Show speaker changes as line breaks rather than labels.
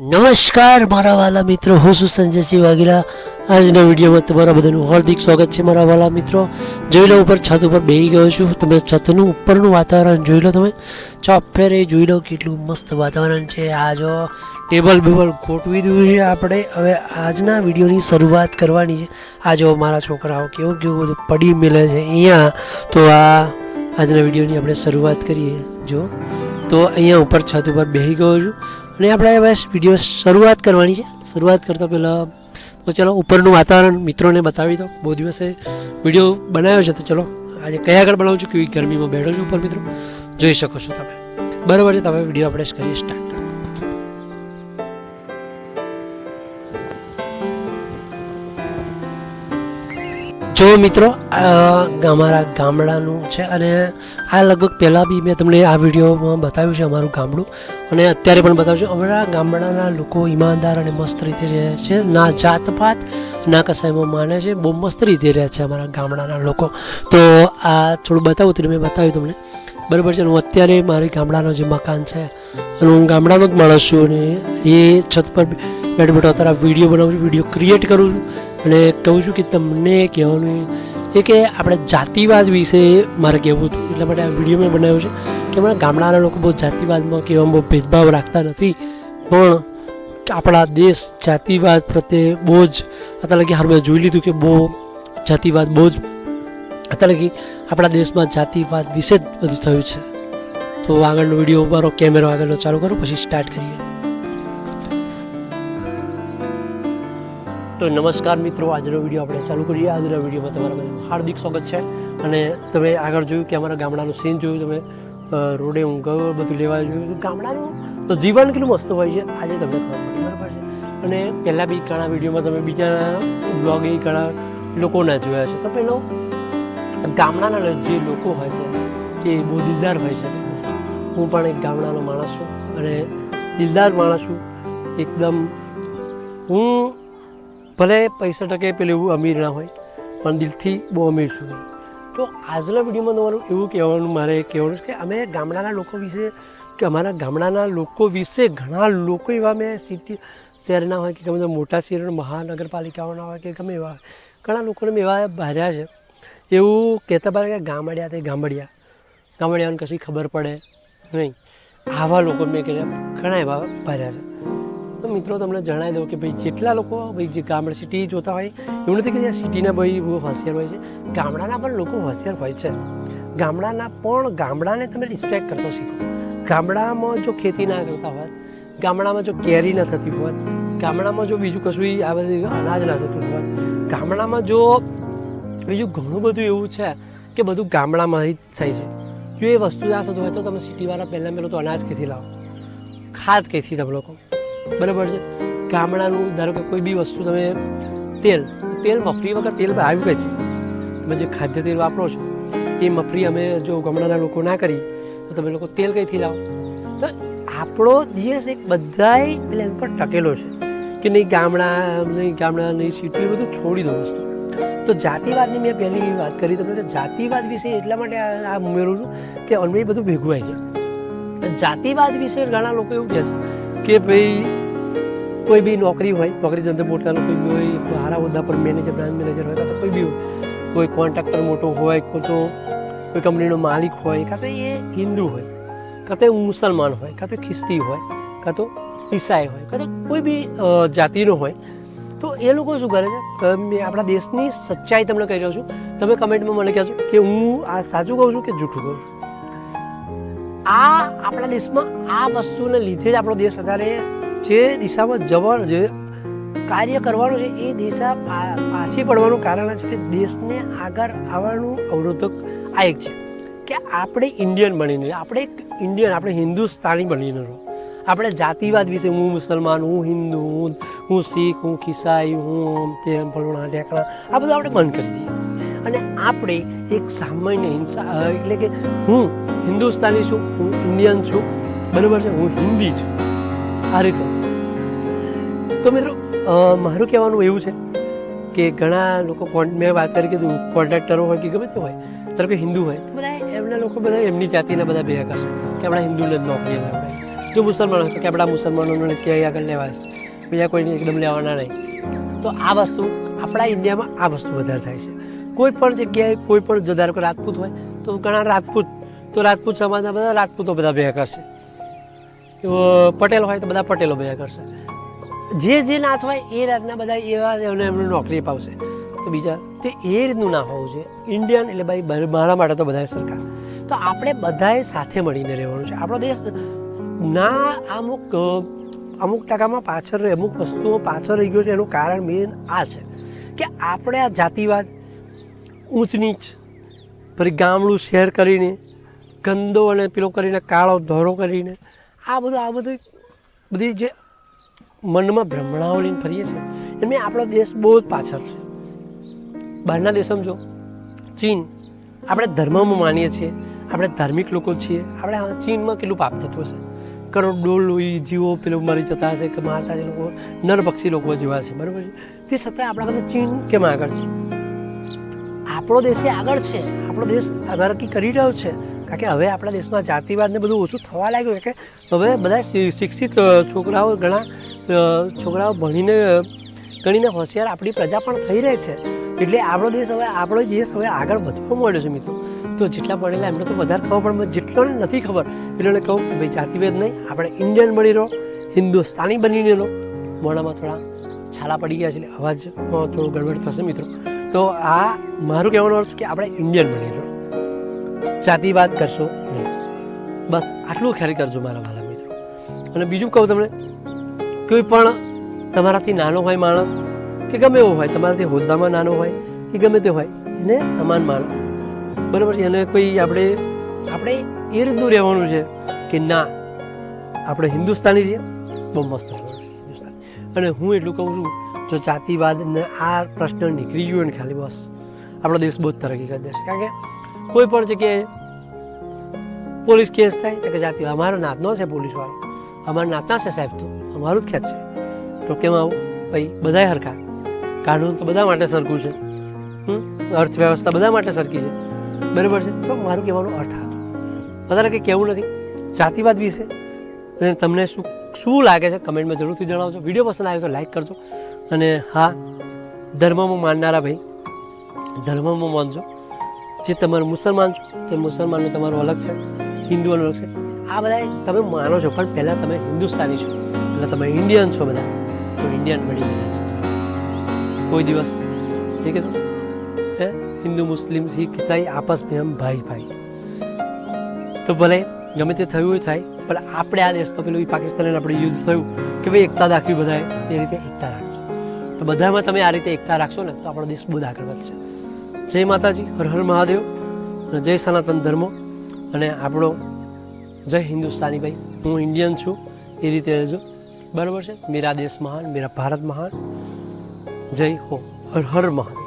નમસ્કાર, મારા વાલા મિત્રો. હું છું સંજયસિંહ વાઘેલા. આજના વિડીયોમાં તમારા બધાનું હાર્દિક સ્વાગત છે, મારા વાલા મિત્રો. જોઈ લો, ઉપર છત ઉપર બેસી ગયો છું. તમે છતનું ઉપરનું વાતાવરણ જોઈ લો તમે. ચોફેરે જોઈ લો, કેટલું મસ્ત વાતાવરણ છે. આ જો ટેબલ બેબલ ગોઠવી દીધું છે આપણે. હવે આજના વિડીયોની શરૂઆત કરવાની છે. આ જો મારા છોકરાઓ કેવું કેવું બધું પડી મેલે છે અહીંયા. તો આ આજના વિડીયોની આપણે શરૂઆત કરીએ. જો તો અહીંયા ઉપર છત ઉપર બેસી ગયો છું. અને આપણે બસ વીડિયો શરૂઆત કરવાની છે. શરૂઆત કરતાં પહેલાં, તો ચલો ઉપરનું વાતાવરણ મિત્રોને બતાવી દો બહુ દિવસે વીડિયો બનાવ્યો છે, તો ચલો આજે કયા આગળ બનાવું છું, કેવી ગરમીમાં બેઠો છું ઉપર મિત્રો. જોઈ શકો છો તમે. બરાબર છે તમે વીડિયો આપણે કરીએ સ્ટાર્ટ જો મિત્રો અમારા ગામડાનું છે, અને આ લગભગ પહેલાં બી મેં તમને આ વિડીયોમાં બતાવ્યું છે અમારું ગામડું. અને અત્યારે પણ બતાવ્યું છે અમારા ગામડાના લોકો ઈમાનદાર અને મસ્ત રીતે રહે છે. ના જાતપાત, ના કસાયમાં માને છે, બહુ મસ્ત રીતે રહે છે અમારા ગામડાના લોકો. તો આ થોડું બતાવું, તો મેં બતાવ્યું તમને. બરાબર છે હું અત્યારે મારી ગામડાનો જે મકાન છે, અને હું ગામડાનો જ માણસ છું, અને એ છત પર બેઠ બેઠો અત્યારે વીડિયો બનાવું છું, વીડિયો ક્રિએટ કરું છું, અને કહું છું કે તમને કહેવાનું એ કે આપણે જાતિવાદ વિશે મારે કહેવું હતું, એટલા માટે આ વીડિયો મેં બનાવ્યો છે. કે ગામડાના લોકો બહુ જાતિવાદમાં કહેવામાં બહુ ભેદભાવ રાખતા નથી, પણ આપણા દેશ જાતિવાદ પ્રત્યે બહુ જ અત્યારે કે હાલ મેં જોઈ લીધું કે બહુ જાતિવાદ, બહુ જ અત્યારે કે આપણા દેશમાં જાતિવાદ વિશે જ બધું થયું છે. તો આગળનો વીડિયો મારો કેમેરો આગળનો ચાલુ કરો, પછી સ્ટાર્ટ કરીએ. તો નમસ્કાર મિત્રો, આજનો વીડિયો આપણે ચાલુ કરીએ. આજના વિડીયોમાં તમારા બધાનું હાર્દિક સ્વાગત છે. અને તમે આગળ જોયું કે અમારા ગામડાનું સીન જોયું, તમે રોડે હું ગયો, બધું લેવા જોયું ગામડાનું. તો જીવન કેટલું મસ્ત હોય છે, આજે તમને ખબર પડી બરાબર છે? અને પહેલાં બી ઘણા વિડીયોમાં તમે બીજા બ્લોગ એ ઘણા લોકોના જોયા છે. તો પેલો ગામડાના જે લોકો હોય છે, એ બહુ દિલદાર હોય છે. હું પણ એક ગામડાનો માણસ છું અને દિલદાર માણસ છું. એકદમ હું ભલે પૈસા ટકે પેલું અમીર ના હોય, પણ દિલથી બહુ અમીર છું. તો આજના વિડીયોમાં તમારું એવું કહેવાનું મારે કહેવાનું છે કે અમે ગામડાના લોકો વિશે કે અમારા ગામડાના લોકો વિશે ઘણા લોકો એવા મેં સિટી શહેરના હોય કે ગમે મોટા શહેરો, મહાનગરપાલિકાઓના હોય કે ગમે એવા, ઘણા લોકોને મેં એવા ભાર્યા છે. એવું કહેતા પાડે કે ગામડિયા તે ગામડિયા. ગામડિયાને કશી ખબર પડે નહીં. આવા લોકો મેં કહેવાય ઘણા એવા ભાર્યા છે. તો મિત્રો તમને જણાવી દઉં કે ભાઈ જેટલા લોકો ભાઈ જે ગામડા સિટી જોતા હોય, એવું નથી કે સિટીના ભાઈ બહુ હોશિયાર હોય છે. ગામડાના પણ લોકો હોશિયાર હોય છે. ગામડાના પણ ગામડાને તમે રિસ્પેક્ટ કરતો શીખો. ગામડામાં જો ખેતી ના કરતા હોય, ગામડામાં જો કેરી ના થતી હોય, ગામડામાં જો બીજું કશું આ બધી અનાજ ના થતું હોય, ગામડામાં જો બીજું ઘણું બધું એવું છે કે બધું ગામડામાં જ થાય છે. જો એ વસ્તુ ના થતું હોય તો તમે સિટીવાળા પહેલાં પહેલું તો અનાજ ક્યાંથી લાવો? ખાદ ક્યાંથી તમે લોકો? બરાબર છે? ગામડાનું ધારો કે કોઈ બી વસ્તુ તમે તેલ તેલ મફરી વગર તેલ કઈ છે. તમે જે ખાદ્ય તેલ વાપરો છો, એ મફરી અમે જો ગામડાના લોકો ના કરી, તો તમે લોકો તેલ કઈથી લાવો? તો આપણો દેશ એક બધાય એમ પર ટકેલો છે. કે નહીં ગામડા નહીં ગામડા, નહીં સિટી બધું છોડી દો વસ્તુ. તો જાતિવાદની મેં પહેલી વાત કરી તમને કે જાતિવાદ વિશે એટલા માટે આ ઉમેરું છું કે અમે બધું ભેગું હોય છે જાતિવાદ વિશે ઘણા લોકો એવું કહે છે કે ભાઈ કોઈ બી નોકરી હોય, નોકરી ધંધો મોટા કોઈ બી હોય સારા હોદ્દા પર મેનેજર બ્રાન્ચ મેનેજર હોય, કાં તો કોઈ બી હોય, કોઈ કોન્ટ્રાક્ટર મોટો હોય, કોઈ તો કોઈ કંપનીનો માલિક હોય, કાં તો એ હિન્દુ હોય, કાં તો મુસલમાન હોય, કાં તો ખ્રિસ્તી હોય, કાં તો ઈસાઈ હોય, કાં તો કોઈ બી જાતિનો હોય, તો એ લોકો શું કરે છે? તમે આપણા દેશની સચ્ચાઈ તમને કહી રહ્યો છું. તમે કમેન્ટમાં મને કહેશો કે હું આ સાચું કહું છું કે જૂઠું કહું છું? આ આપણા દેશમાં આ વસ્તુને લીધે જ આપણો દેશ અત્યારે જે દિશામાં જવાનું જે કાર્ય કરવાનું છે, એ દિશા પાછી પડવાનું કારણ છે કે દેશને આગળ આવવાનું અવરોધક આ એક છે કે આપણે ઇન્ડિયન બનીને, આપણે એક ઇન્ડિયન, આપણે હિન્દુસ્તાની બનીને રહો. આપણે જાતિવાદ વિશે, હું મુસલમાન, હું હિન્દુ, હું હું શીખ, હું ખિસાઈ, હું તેમ, ફલણા ઢેકણા, આ બધું આપણે બંધ કરી દઈએ. અને આપણે એક સામાન્ય હિંસા એટલે કે હું હિન્દુસ્તાની છું, હું ઇન્ડિયન છું, બરાબર છે, હું હિન્દી છું. આ રીતે. તો મિત્રો મારું કહેવાનું એવું છે કે ઘણા લોકો મેં વાત કરી કીધું, કોન્ટ્રાક્ટરો હોય કે ગમે તે હોય, ધારો કે હિન્દુ હોય બધા એમના લોકો બધા એમની જાતિના બધા ભેગા કરશે કે આપણા હિન્દુને જ નોકરી લાવડાય જો મુસલમાન હોય તો કે આપણા મુસલમાનોને ક્યાંય આગળ લેવા છે, બીજા કોઈને એકદમ લેવાના નહીં. તો આ વસ્તુ આપણા ઇન્ડિયામાં આ વસ્તુ વધારે થાય છે. કોઈ પણ જગ્યાએ કોઈ પણ જો ધારો કે રાજપૂત હોય, તો ઘણા રાજપૂત, તો રાજપૂત સમાજના બધા રાજપૂતો બધા ભેગા કરશે. પટેલ હોય તો બધા પટેલો ભેગા કરશે. જે જે નાથ હોય એ રાતના બધા એવા એમને એમને નોકરી અપાવશે. તો બીજા, તે એ રીતનું ના હોવું જોઈએ. ઇન્ડિયન એટલે ભાઈ મારા માટે તો બધાએ સરકાર તો આપણે બધાએ સાથે મળીને રહેવાનું છે. આપણો દેશ ના અમુક અમુક ટકામાં પાછળ અમુક વસ્તુઓ પાછળ રહી ગયો છે. એનું કારણ મેન આ છે કે આપણે આ જાતિવાદ ઊંચ નીચ પછી ગામડું શેર કરીને, ગંદો અને પેલો કરીને, કાળો ધોરો કરીને, આ બધું આ બધું બધી જે મનમાં ભ્રમણાઓ લઈને ફરીએ છીએ એમને આપણો દેશ બહુ જ પાછળ છે. બહારના દેશ જો, ચીન, આપણે ધર્મમાં માનીએ છીએ, આપણે ધાર્મિક લોકો છીએ, આપણે ચીનમાં કેટલું પાપ થતું હશે? કરોડો લોહી જીવો પેલું મરી જતા હશે કે મારતા જે લોકો નરપક્ષી લોકો જેવા છે, બરાબર છે? તે છતાં આપણા કરતાં ચીન કેમ આગળ છે? આપણો દેશ એ આગળ છે. આપણો દેશ તરક્કી કરી રહ્યો છે. કારણ કે હવે આપણા દેશમાં જાતિવાદને બધું ઓછું થવા લાગ્યું કે હવે બધા શિક્ષિત છોકરાઓ ઘણા છોકરાઓ ભણીને ગણીને હોશિયાર આપણી પ્રજા પણ થઈ રહી છે. એટલે આપણો દેશ હવે, આપણો દેશ હવે આગળ વધવા માંડ્યો છે મિત્રો. તો જેટલા ભણેલા એમને તો વધારે ખબર, પણ જેટલોને નથી ખબર એટલે કહું કે ભાઈ જાતિભેદ નહીં. આપણે ઇન્ડિયન બની રહો, હિન્દુસ્તાની બનીને રહો. મોડામાં થોડા છાલા પડી ગયા છે એટલે અવાજ થોડું ગડબડ થશે મિત્રો. તો આ મારું કહેવાનું અર્થ કે આપણે ઇન્ડિયન બની રહો જાતિવાદ કરશો નહીં. બસ આટલું ખ્યાલ કરજો મારા વાલા મિત્રો. અને બીજું કહું તમને, કોઈ પણ તમારાથી નાનો હોય માણસ, કે ગમે એવો હોય, તમારાથી હોદ્દામાં નાનો હોય, કે ગમે તે હોય, એને સમાન માનો. બરાબર છે? એને કોઈ આપણે આપણે એ રીતનું રહેવાનું છે કે ના, આપણે હિન્દુસ્તાની છીએ, બહુ મસ્ત અને હું એટલું કહું છું જો જાતિવાદ ને આ પ્રશ્ન નીકળી ગયો ને ખાલી બસ. આપણો દેશ બહુ જ તરક્કી કરી દેશે. કારણ કે કોઈ પણ જગ્યાએ પોલીસ કેસ થાય કે જાતિ અમારો નાતનો છે પોલીસવાળો. અમારા નાતના છે સાહેબ તો. અમારું જ ખેત છે. તો કેમ આવું? ભાઈ, બધાય હરખા. કાનૂન તો બધા માટે સરખું છે? અર્થવ્યવસ્થા બધા માટે સરખી છે. બરાબર છે? તો મારું કહેવાનો અર્થ હતો વધારે કંઈ કહેવું નથી. જાતિવાદ વિશે. તમને શું શું લાગે છે? કમેન્ટમાં જરૂરથી જણાવજો. વીડિયો પસંદ આવ્યો તો લાઈક કરજો. અને હા, ધર્મમાં માનનારા ભાઈ, ધર્મમાં માનજો. જે તમારું મુસલમાન છો, તે મુસલમાનનું તમારું અલગ છે, હિન્દુઓનું અલગ છે. આ બધા તમે માનો છો, પણ પહેલાં તમે હિન્દુસ્તાની છો. એટલે તમે ઇન્ડિયન છો બધા. તો ઇન્ડિયન બની ગયા છો. કોઈ દિવસ, એ કીધું હે, હિન્દુ, મુસ્લિમ, શીખ, ઈસાઈ, આપસ મેં ભાઈ ભાઈ. તો ભલે ગમે તે થયું થાય, પણ આપણે આ દેશમાં પેલું પાકિસ્તાન આપણે યુદ્ધ થયું, કે ભાઈ એકતા રાખવી બધાએ, એ રીતે એકતા રાખજો બધામાં તમે આ રીતે એકતા રાખશો ને, તો આપણો દેશ બહુ આગળ વધશે. જય માતાજી, હર હર મહાદેવ, અને જય સનાતન ધર્મ, અને આપણો જય હિન્દુસ્તાની ભાઈ. હું ઇન્ડિયન છું, એ રીતે રહેજો. બરાબર છે? મેરા દેશ મહાન, મેરા ભારત મહાન. જય હો, હર હર મહાદેવ.